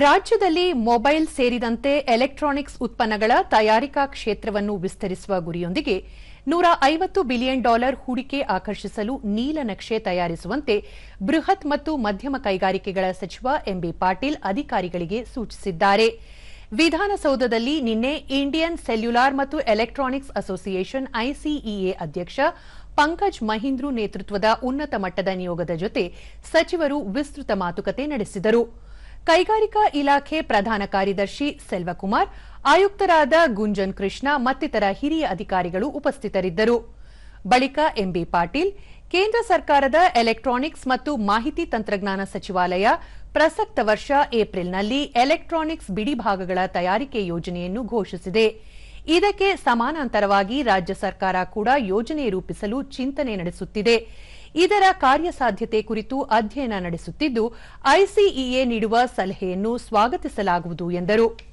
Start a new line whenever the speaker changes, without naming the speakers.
ರಾಜ್ಯದಲ್ಲಿ ಮೊಬೈಲ್ ಸೇರಿದಂತೆ ಎಲೆಕ್ಟ್ರಾನಿಕ್ಸ್ ಉತ್ಪನ್ನಗಳ ತಯಾರಿಕಾ ಕ್ಷೇತ್ರವನ್ನು ವಿಸ್ತರಿಸುವ ಗುರಿಯೊಂದಿಗೆ ನೂರ ಐವತ್ತು ಬಿಲಿಯನ್ ಡಾಲರ್ ಹೂಡಿಕೆ ಆಕರ್ಷಿಸಲು ನೀಲನಕ್ಷೆ ತಯಾರಿಸುವಂತೆ ಬೃಹತ್ ಮತ್ತು ಮಧ್ಯಮ ಕೈಗಾರಿಕೆಗಳ ಸಚಿವ ಎಂಬಿ ಪಾಟೀಲ್ ಅಧಿಕಾರಿಗಳಿಗೆ ಸೂಚಿಸಿದ್ದಾರೆ. ವಿಧಾನಸೌಧದಲ್ಲಿ ನಿನ್ನೆ ಇಂಡಿಯನ್ ಸೆಲ್ಯುಲಾರ್ ಮತ್ತು ಎಲೆಕ್ಟ್ರಾನಿಕ್ಸ್ ಅಸೋಸಿಯೇಷನ್ ಐಸಿಇಎ ಅಧ್ಯಕ್ಷ ಪಂಕಜ್ ಮಹೀಂದ್ರು ನೇತೃತ್ವದ ಉನ್ನತ ಮಟ್ಟದ ನಿಯೋಗದ ಜೊತೆ ಸಚಿವರು ವಿಸ್ತೃತ ಮಾತುಕತೆ ನಡೆಸಿದರು. ಕೈಗಾರಿಕಾ ಇಲಾಖೆ ಪ್ರಧಾನ ಕಾರ್ಯದರ್ಶಿ ಸೆಲ್ವಕುಮಾರ್, ಆಯುಕ್ತರಾದ ಗುಂಜನ್ ಕೃಷ್ಣ ಮತ್ತಿತರ ಹಿರಿಯ ಅಧಿಕಾರಿಗಳು ಉಪಸ್ಥಿತರಿದ್ದರು. ಬಳಿಕ ಎಂಬಿ ಪಾಟೀಲ್, ಕೇಂದ್ರ ಸರ್ಕಾರದ ಎಲೆಕ್ಟ್ರಾನಿಕ್ಸ್ ಮತ್ತು ಮಾಹಿತಿ ತಂತ್ರಜ್ಞಾನ ಸಚಿವಾಲಯ ಪ್ರಸಕ್ತ ವರ್ಷ ಏಪ್ರಿಲ್ನಲ್ಲಿ ಎಲೆಕ್ಟ್ರಾನಿಕ್ಸ್ ಬಿಡಿಭಾಗಗಳ ತಯಾರಿಕೆ ಯೋಜನೆಯನ್ನು ಘೋಷಿಸಿದೆ. ಇದಕ್ಕೆ ಸಮಾನಾಂತರವಾಗಿ ರಾಜ್ಯ ಸರ್ಕಾರ ಕೂಡ ಯೋಜನೆ ರೂಪಿಸಲು ಚಿಂತನೆ ನಡೆಸುತ್ತಿದೆ. ಇದರ ಕಾರ್ಯಸಾಧ್ಯತೆ ಕುರಿತು ಅಧ್ಯಯನ ನಡೆಸುತ್ತಿದ್ದು ಐಸಿಇಎ ನೀಡುವ ಸಲಹೆಯನ್ನು ಸ್ವಾಗತಿಸಲಾಗುವುದು ಎಂದರು.